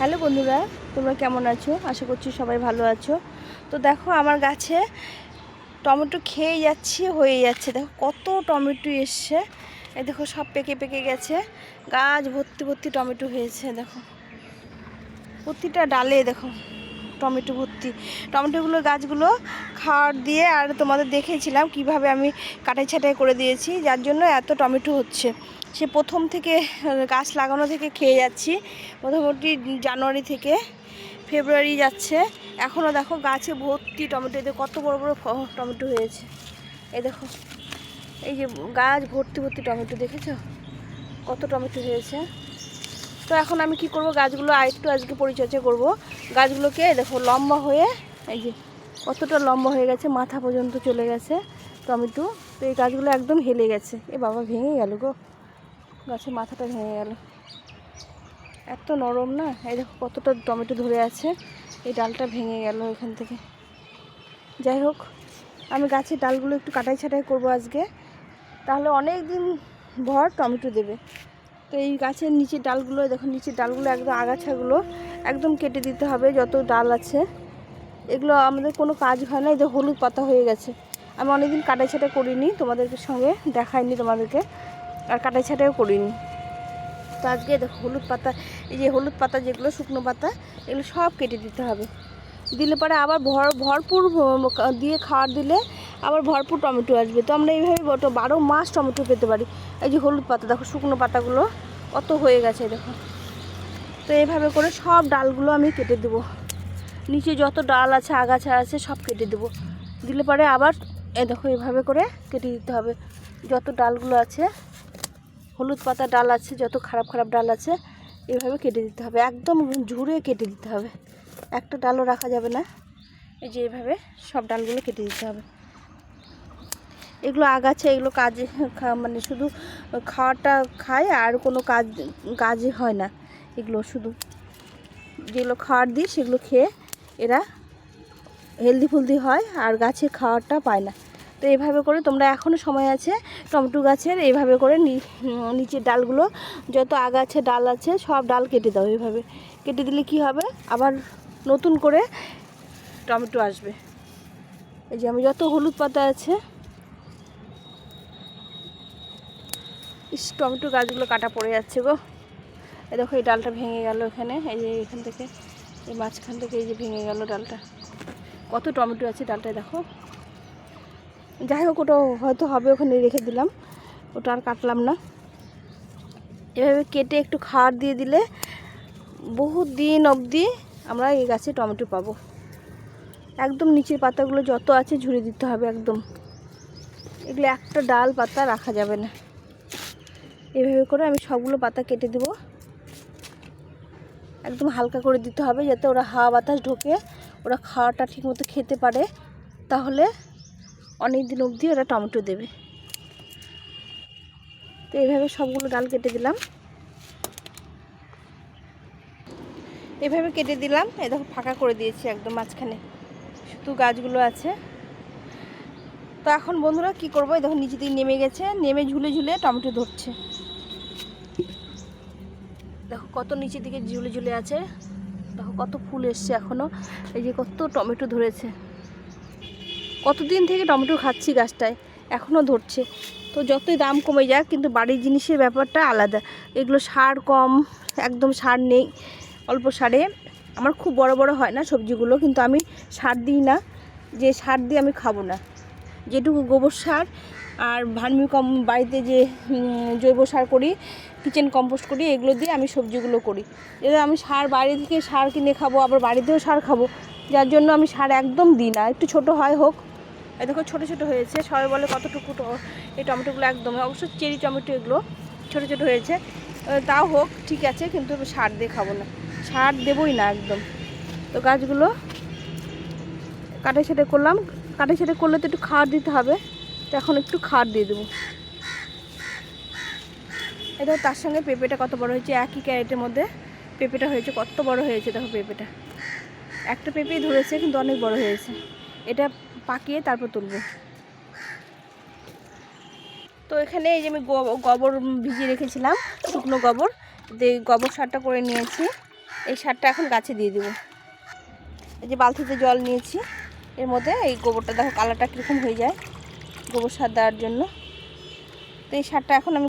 Hello বন্ধুরা, তোমরা কেমন আছো? আশা করছি সবাই ভালো আছো। তো দেখো, আমার গাছে টমেটো খেয়ে যাচ্ছে, হয়ে যাচ্ছে। দেখো, কত টমেটো এসছে। এই দেখো, সব পেকে পেকে গেছে। গাছ ভর্তি ভর্তি টমেটো হয়েছে, দেখো। প্রতিটা ডালে, দেখো। টমেটো ভর্তি। টমেটোগুলো গাছগুলো খাওয়ার দিয়ে আর তোমাদের দেখেছিলাম কীভাবে আমি কাটাই ছাটাই করে দিয়েছি, যার জন্য এত টমেটো হচ্ছে। সে প্রথম থেকে গাছ লাগানো থেকে খেয়ে যাচ্ছি। মোটামুটি জানুয়ারি থেকে ফেব্রুয়ারি যাচ্ছে। এখনও দেখো গাছে ভর্তি টমেটো এতে কত বড় বড় টমেটো হয়েছে। এই দেখো, এই যে গাছ ভর্তি ভর্তি টমেটো, দেখেছ? কত টমেটো হয়েছে। তো এখন আমি কি করব? গাছগুলো আরেকটু আজকে পরিচর্যা করব। গাছগুলোকে দেখো লম্বা হয়ে, এই যে কতটা লম্বা হয়ে গেছে, মাথা পর্যন্ত চলে গেছে। টমেটো তো এই গাছগুলো একদম হেলে গেছে। এ বাবা, ভেঙে গেল গো। গাছের মাথাটা ভেঙে গেল। এত নরম না? এই দেখো কতটা টমেটো ধরে আছে। এই ডালটা ভেঙে গেল এখান থেকে। যাই হোক, আমি গাছের ডালগুলো একটু কাটাই ছাটাই করব আজকে। তাহলে অনেক দিন ভর টমেটো দেবে। তো এই গাছের নিচের ডালগুলো, দেখো নিচের ডালগুলো একদম আগাছাগুলো একদম কেটে দিতে হবে, যত ডাল আছে। এগুলো আমাদের কোনো কাজ হয় না, এই যে হলুদ পাতা হয়ে গেছে। আমি অনেকদিন কাটাই ছাটাই করিনি তোমাদের সঙ্গে দেখাইনি তোমাদেরকে, আর কাটাই ছাটাইও করিনি। তো আজকে দেখো হলুদ পাতা, এই যে হলুদ পাতা যেগুলো, শুকনো পাতা, এগুলো সব কেটে দিতে হবে। দিলে পরে আবার ভর, ভরপুর দিয়ে খাওয়ার দিলে আবার ভরপুর টমেটো আসবে। তো আমরা এইভাবে বটো- বারো মাস টমেটো পেতে পারি। এই যে হলুদ পাতা, দেখো শুকনো পাতাগুলো কত হয়ে গেছে, দেখো। তো এইভাবে করে সব ডালগুলো আমি কেটে দেবো। নিচে যত ডাল আছে, আগাছা আছে, সব কেটে দেবো। দিলে পরে আবার, এ দেখো এইভাবে করে কেটে দিতে হবে। যত ডালগুলো আছে, হলুদ পাতা ডাল আছে, যত খারাপ খারাপ ডাল আছে, এভাবে কেটে দিতে হবে। একদম ঝুড়ে কেটে দিতে হবে। একটা ডালও রাখা যাবে না। এই যে এভাবে সব ডালগুলো কেটে দিতে হবে। এগুলো আগাছা, এগুলো কাজে মানে শুধু খাওয়াটা খায় আর কোনো কাজ, কাজে হয় না। এগুলো শুধু যেগুলো খাওয়ার দিই, সেগুলো খেয়ে এরা হেলদি ফুলদি হয় আর গাছে খাওয়ারটা পায় না। তো এইভাবে করে তোমরা এখনও সময় আছে টমেটো গাছের এইভাবে করে নিচের ডালগুলো যত আগাছে ডাল আছে, সব ডাল কেটে দাও এইভাবে কেটে দিলে কি হবে? আবার নতুন করে টমেটো আসবে। এই যে আমি যত হলুদ পাতা আছে ইস, টমেটো গাছগুলো কাটা পড়ে যাচ্ছে গো। এই দেখো, এই ডালটা ভেঙে গেল এখানে। এই যে এখান থেকে, এই মাঝখান থেকে এই যে ভেঙে গেল ডালটা। কত টমেটো আছে ডালটায় দেখো। যাই হোক, ওটা হয়তো হবে, ওখানে রেখে দিলাম। ওটা আর কাটলাম না। এভাবে কেটে একটু খাওয়ার দিয়ে দিলে বহু দিন অবধি আমরা এই গাছে টমেটো পাবো। একদম নিচের পাতাগুলো যত আছে ঝুড়ে দিতে হবে একদম। এগুলো একটা ডাল পাতা রাখা যাবে না। এভাবে করে আমি সবগুলো পাতা কেটে দেব। একদম হালকা করে দিতে হবে যাতে ওরা হাওয়া বাতাস ঢোকে, ওরা খাওয়াটা ঠিকমতো খেতে পারে। তাহলে অনেক দিন অবধি ওরা টমেটো দেবে। তো এইভাবে সবগুলো ডাল কেটে দিলাম। এভাবে কেটে দিলাম। এ দেখো ফাঁকা করে দিয়েছি একদম মাঝখানে। শুধু গাছগুলো আছে। তো এখন বন্ধুরা কি করব? এই দেখো, নিচে দিয়ে নেমে গেছে, নেমে ঝুলে ঝুলে টমেটো ধরছে। দেখো, কত নিচের দিকে ঝুলে ঝুলে আছে। দেখো, কত ফুল এসছে এখনও। এই যে কত টমেটো ধরেছে। কতদিন থেকে টমেটো খাচ্ছি গাছটায় এখনও ধরছে। তো যতই দাম কমে যাক, কিন্তু বাড়ির জিনিসের ব্যাপারটা আলাদা। এগুলো সার কম, একদম সার নেই, অল্প সারে। আমার খুব বড় বড় হয় না সবজিগুলো, কিন্তু আমি সার দিই না। যে সার দিয়ে আমি খাব না। যেটুকু গোবর সার আর ভার্মি কম বাড়িতে যে জৈব সার করি, কিচেন কম্পোস্ট করি, এগুলো দিয়ে আমি সবজিগুলো করি। এবার আমি সার বাইরে থেকে সার কিনে খাব, আবার বাড়িতেও সার খাব, যার জন্য আমি সার একদম দিই না। একটু ছোট হয় হোক। এই দেখো, ছোটো ছোটো হয়েছে। সবাই বলে কতটুকু এই টমেটোগুলো একদম। অবশ্য চেরি টমেটো এগুলো ছোটো ছোটো হয়েছে। তাও হোক, ঠিক আছে, কিন্তু সার দিয়ে খাব না। সার দেবই না একদম। তো গাছগুলো কাটাই ছাটাই করলাম। কাটাই ছাটাই করলে তো একটু খাওয়ার দিতে হবে। তো এখন একটু খাওয়ার দিয়ে দেবো। এটা তার সঙ্গে পেঁপেটা কত বড় হয়েছে, একই ক্যারেটের মধ্যে পেঁপেটা হয়েছে, কত বড় হয়েছে দেখো পেঁপেটা। একটা পেঁপেই ধরেছে, কিন্তু অনেক বড় হয়েছে। এটা পাকিয়ে তারপর তুলবো। তো এখানে এই যে আমি গোবর ভিজিয়ে রেখেছিলাম, শুকনো গোবর। দিয়ে গোবর সারটা করে নিয়েছি, এই সারটা এখন গাছে দিয়ে দেবো। এই যে বালতিতে জল নিয়েছি। এর মধ্যে এই গোবরটা দেখো কালারটা কীরকম হয়ে যায়, গোবর সার দেওয়ার জন্য। তো এই সারটা এখন আমি,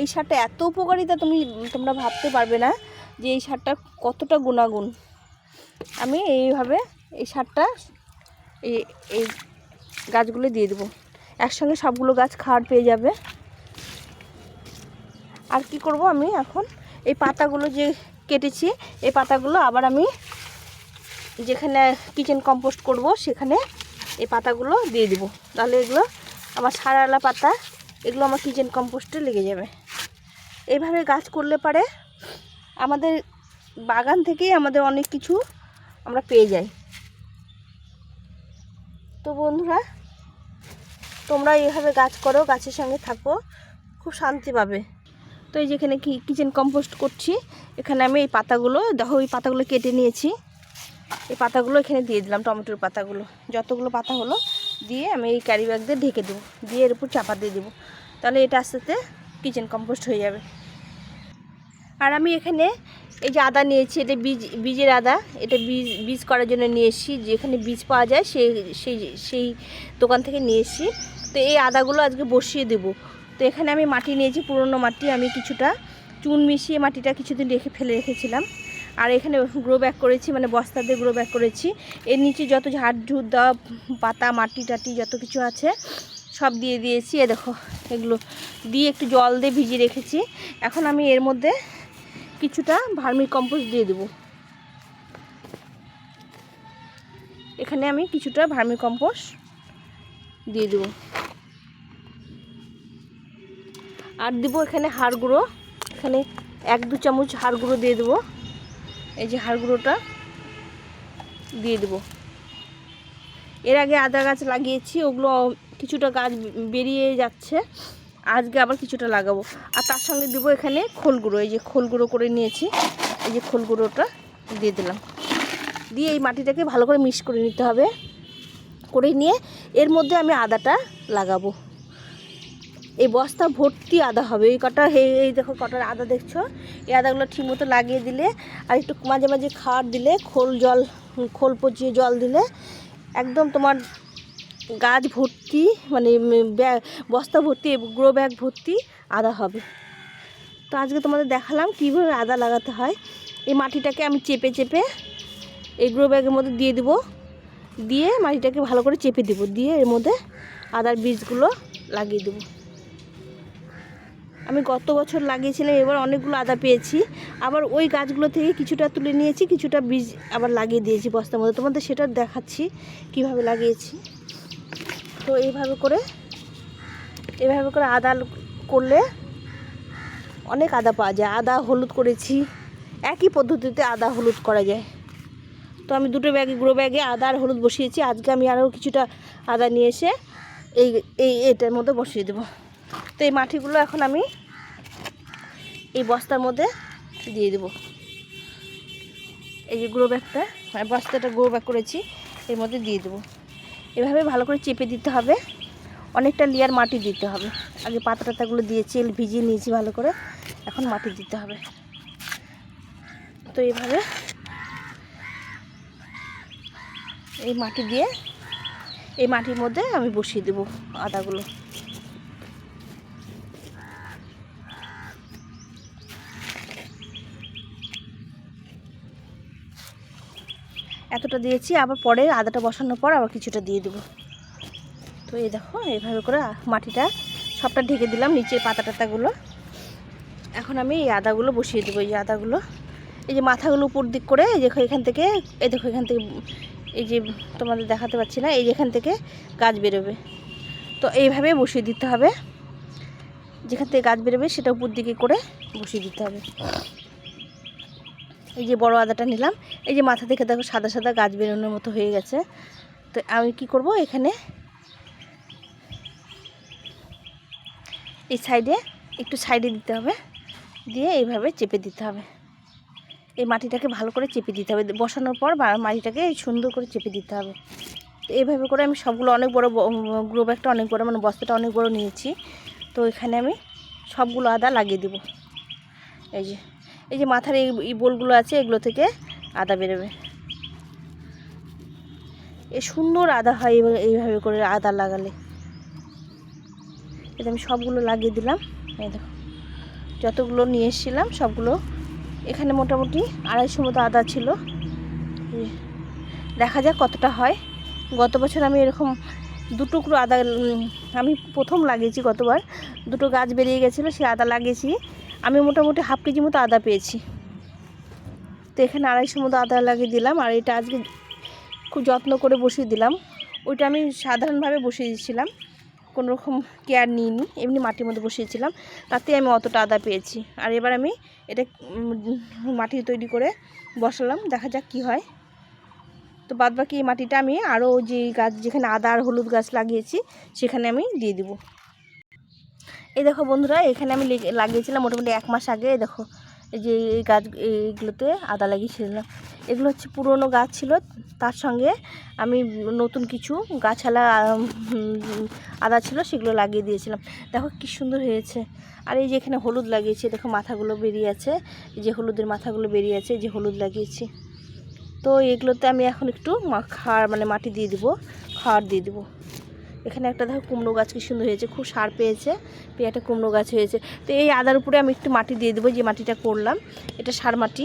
এই সারটা এত উপকারিতা তুমি, তোমরা ভাবতে পারবে না যে এই সারটার কতটা গুণাগুণ। আমি এইভাবে এই সারটা এই এই গাছগুলো দিয়ে দেবো। একসঙ্গে সবগুলো গাছ খাওয়ার পেয়ে যাবে। আর কি করব আমি এখন? এই পাতাগুলো যে কেটেছি, এই পাতাগুলো আবার আমি যেখানে কিচেন কম্পোস্ট করব, সেখানে এই পাতাগুলো দিয়ে দিব। তাহলে এগুলো আমার সারালা পাতা, এগুলো আমার কিচেন কম্পোস্টে লেগে যাবে। এইভাবে গাছ করলে পারে আমাদের বাগান থেকেই আমাদের অনেক কিছু আমরা পেয়ে যাই। তো বন্ধুরা, তোমরা এইভাবে গাছ করো, গাছের সঙ্গে থাকো, খুব শান্তি পাবে। তো এই যেখানে কি কিচেন কম্পোস্ট করছি, এখানে আমি এই পাতাগুলো, দেখো এই পাতাগুলো কেটে নিয়েছি। এই পাতাগুলো এখানে দিয়ে দিলাম, টমেটোর পাতাগুলো। যতগুলো পাতা হলো, দিয়ে আমি এই ক্যারি ব্যাগ দিয়ে ঢেকে দেবো। দিয়ে এর উপর চাপা দিয়ে দেবো। তাহলে এটা আস্তে আস্তে কিচেন কম্পোস্ট হয়ে যাবে। আর আমি এখানে এই যে আদা নিয়েছি, এটা বীজ, বীজের আদা। এটা বীজ বীজ করার জন্য নিয়ে এসেছি। যেখানে বীজ পাওয়া যায়, সেই সেই সেই দোকান থেকে নিয়ে এসেছি। তো এই আদাগুলো আজকে বসিয়ে দেবো। তো এখানে আমি মাটি নিয়েছি, পুরনো মাটি। আমি কিছুটা চুন মিশিয়ে মাটিটা কিছুদিন রেখে, ফেলে রেখেছিলাম। আর এখানে গ্রো ব্যাক করেছি মানে বস্তা দিয়ে গ্রো ব্যাক করেছি। এর নিচে যত ঝাড় ঝুট দেওয়া পাতা, মাটি টাটি যত কিছু আছে, সব দিয়ে দিয়েছি। এ দেখো, এগুলো দিয়ে একটু জল দিয়ে ভিজিয়ে রেখেছি। এখন আমি এর মধ্যে কিছুটা ভার্মি কম্পোস্ট দিয়ে দেবো। এখানে আমি কিছুটা ভার্মি কম্পোস্ট দিয়ে দেবো। আর দেবো এখানে হাড় গুঁড়ো। এখানে এক দু চামচ হাড় গুঁড়ো দিয়ে দেবো। এই যে হাড় গুঁড়োটা দিয়ে দেবো। এর আগে আদা গাছ লাগিয়েছি, ওগুলো কিছুটা গাছ বেরিয়ে যাচ্ছে, আজকে আবার কিছুটা লাগাবো। আর তার সঙ্গে দেবো এখানে খোল গুঁড়ো এই যে খোল গুঁড়ো করে নিয়েছি, এই যে খোল গুঁড়োটা দিয়ে দিলাম। দিয়ে এই মাটিটাকে ভালো করে মিক্স করে নিতে হবে, করে নিয়ে এর মধ্যে আমি আদাটা লাগাবো। এই বস্তা ভর্তি আদা হবে। এই কটা, এই দেখো কটার আদা দেখছ? এই আদাগুলো ঠিকমতো লাগিয়ে দিলে, আর একটু মাঝে মাঝে খাওয়ার দিলে, খোল জল, খোল পচিয়ে জল দিলে, একদম তোমার গাছ ভর্তি মানে বস্তা ভর্তি গ্রো ব্যাগ ভর্তি আদা হবে। তো আজকে তোমাদের দেখালাম কীভাবে আদা লাগাতে হয়। এই মাটিটাকে আমি চেপে চেপে এই গ্রো ব্যাগের মধ্যে দিয়ে দেবো। দিয়ে মাটিটাকে ভালো করে চেপে দেবো। দিয়ে এর মধ্যে আদার বীজগুলো লাগিয়ে দেবো। আমি গত বছর লাগিয়েছিলাম, এবার অনেকগুলো আদা পেয়েছি। আবার ওই গাছগুলো থেকে কিছুটা তুলে নিয়েছি, কিছুটা বীজ আবার লাগিয়ে দিয়েছি বস্তার মধ্যে। তোমাদের সেটা দেখাচ্ছি কীভাবে লাগিয়েছি। তো এইভাবে করে এভাবে করে আদা করলে অনেক আদা পাওয়া যায়। আদা, হলুদ করেছি, একই পদ্ধতিতে আদা, হলুদ করা যায়। তো আমি দুটো ব্যাগে গুঁড়ো ব্যাগে আদা আর হলুদ বসিয়েছি। আজকে আমি আরও কিছুটা আদা নিয়ে এসে এই এই এটার মধ্যে বসিয়ে দেবো। তো এই মাটিগুলো এখন আমি এই বস্তার মধ্যে দিয়ে দেবো। এই যে গ্রো ব্যাগটা মানে বস্তাটা গ্রো ব্যাগ করেছি, এর মধ্যে দিয়ে দেবো। এভাবে ভালো করে চেপে দিতে হবে, অনেকটা লেয়ার মাটি দিতে হবে। আগে পাতা টাতাগুলো দিয়েছি এল ভিজিয়ে নিয়েছি ভালো করে, এখন মাটি দিতে হবে। তো এইভাবে এই মাটি দিয়ে, এই মাটির মধ্যে আমি বসিয়ে দেবো আদাগুলো। এতটা দিয়েছি, আবার পরে আদাটা বসানোর পর আবার কিছুটা দিয়ে দেবো। তো এই দেখো, এইভাবে করে মাটিটা সবটা ঢেকে দিলাম নিচের পাতা টাতাগুলো। এখন আমি এই আদাগুলো বসিয়ে দেবো, এই আদাগুলো। এই যে মাথাগুলো উপর দিক করে, এই দেখো এখান থেকে, এই দেখো এখান থেকে, এই যে তোমাদের দেখাতে পাচ্ছি না, এই যে এখান থেকে গাছ বেরোবে। তো এইভাবে বসিয়ে দিতে হবে। যেখান থেকে গাছ বেরোবে, সেটা উপর দিকে করে বসিয়ে দিতে হবে। এই যে বড় আদাটা নিলাম। এই যে মাথা থেকে দেখো সাদা সাদা গাছ বেরোনোর মতো হয়ে গেছে। তো আমি কি করব এখানে? এই সাইডে একটু সাইডে দিতে হবে। দিয়ে এইভাবে চেপে দিতে হবে। এই মাটিটাকে ভালো করে চেপে দিতে হবে। বসানোর পর মাটিটাকে সুন্দর করে চেপে দিতে হবে। তো এইভাবে করে আমি সবগুলো অনেক বড় গ্রো ব্যাগটা অনেক বড় মানে বস্তাটা অনেক বড় নিয়েছি। তো এখানে আমি সবগুলো আদা লাগিয়ে দেবো। এই যে এই যে মাথার এই বোলগুলো আছে, এগুলো থেকে আদা বেরোবে। এ সুন্দর আদা হয় এইভাবে- করে আদা লাগালে। এটা আমি সবগুলো লাগিয়ে দিলাম। এই দেখো, যতগুলো নিয়ে এসেছিলাম সবগুলো। এখানে মোটামুটি আড়াইশো মতো আদা ছিল। দেখা যাক কতটা হয়। গত বছর আমি এরকম দু টুকরো আদা আমি প্রথম লাগিয়েছি গতবার। দুটো গাছ বেরিয়ে গেছিল, সে আদা লাগিয়েছি। আমি মোটামুটি হাফ কেজি মতো আদা পেয়েছি। তো এখানে আড়াইশো মতো আদা লাগিয়ে দিলাম আর এটা আজকে খুব যত্ন করে বসিয়ে দিলাম। ওইটা আমি সাধারণভাবে বসিয়ে দিয়েছিলাম। কোনো রকম কেয়ার নিইনি, এমনি মাটির মধ্যে বসিয়েছিলাম। তাতে আমি অতটা আদা পেয়েছি। আর এবার আমি এটা মাটি তৈরি করে বসালাম, দেখা যাক কি হয়। তো বাদ বাকি এই মাটিটা আমি আরও যে গাছ, যেখানে আদা আর হলুদ গাছ লাগিয়েছি, সেখানে আমি দিয়ে দিব। এই দেখো বন্ধুরা, এখানে আমি লেগে- লাগিয়েছিলাম মোটামুটি এক মাস আগে দেখো, এই যে এই গাছ, এইগুলোতে আদা লাগিয়েছিলাম। এগুলো হচ্ছে পুরনো গাছ ছিল, তার সঙ্গে আমি নতুন কিছু গাছালা আদা ছিল, সেগুলো লাগিয়ে দিয়েছিলাম। দেখো কি সুন্দর হয়েছে। আর এই যে এখানে হলুদ লাগিয়েছি, দেখো মাথাগুলো বেরিয়ে আছে, এই যে হলুদের মাথাগুলো বেরিয়ে আছে, এই যে হলুদ লাগিয়েছি। তো এগুলোতে আমি এখন একটু খার মানে মাটি দিয়ে দিব খাওয়ার দিয়ে দিব। এখানে একটা দেখো কুমড়ো গাছ কি সুন্দর হয়েছে, খুব সার পেয়েছে, পেয়ে একটা কুমড়ো গাছ হয়েছে। তো এই আদার উপরে আমি একটু মাটি দিয়ে দেবো, যে মাটিটা করলাম, এটা সার মাটি।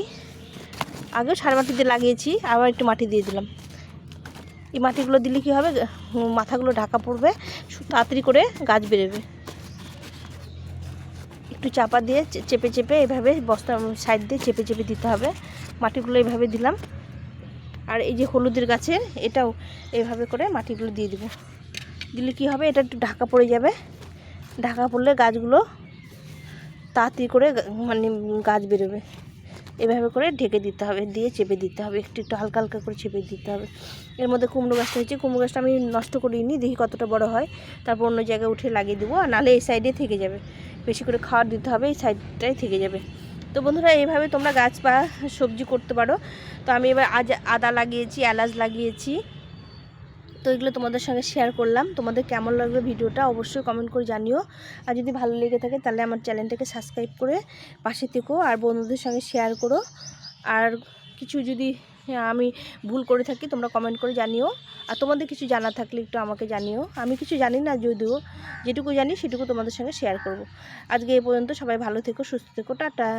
আগেও সার মাটি দিয়ে লাগিয়েছি, আবার একটু মাটি দিয়ে দিলাম। এই মাটিগুলো দিলে কি হবে মাথাগুলো ঢাকা পড়বে তাড়াতাড়ি করে গাছ বেরোবে। একটু চাপা দিয়ে চেপে চেপে এভাবে বস্তা সাইড দিয়ে চেপে চেপে দিতে হবে। মাটিগুলো এভাবে দিলাম। আর এই যে হলুদের গাছের, এটাও এভাবে করে মাটিগুলো দিয়ে দিব। দিলে কি হবে? এটা একটু ঢাকা পড়ে যাবে। ঢাকা পড়লে গাছগুলো তাড়াতাড়ি করে মানে গাছ বেরোবে। এভাবে করে ঢেকে দিতে হবে, দিয়ে চেপে দিতে হবে। একটু একটু হালকা হালকা করে চেপে দিতে হবে। এর মধ্যে কুমড়ো গাছটা হয়েছে, কুমড়ো গাছটা আমি নষ্ট করিনি, দেখি কতটা বড় হয়। তারপর অন্য জায়গায় উঠে লাগিয়ে দেবো, আর নাহলে এই সাইডে থেকে যাবে। বেশি করে খাবার দিতে হবে, এই সাইডটাই থেকে যাবে। তো বন্ধুরা, এইভাবে তোমরা গাছ বা সবজি করতে পারো। তো আমি এবার আজ আদা লাগিয়েছি, এলাচ লাগিয়েছি। তো এগুলো তোমাদের সঙ্গে শেয়ার করলাম। তোমাদের কেমন লাগবে ভিডিওটা অবশ্যই কমেন্ট করে জানিও। আর যদি ভালো লেগে থাকে তাহলে আমার চ্যানেলটাকে সাবস্ক্রাইব করে পাশে থেকো আর বন্ধুদের সঙ্গে শেয়ার করো। আর কিছু যদি আমি ভুল করে থাকি তোমরা কমেন্ট করে জানিও। আর তোমাদের কিছু জানা থাকলে একটু আমাকে জানিও। আমি কিছু জানি না যদিও, যেটুকু জানি সেটুকু তোমাদের সঙ্গে শেয়ার করব। আজকে এই পর্যন্ত সবাই ভালো থেকো, সুস্থ থেকো, টাটা।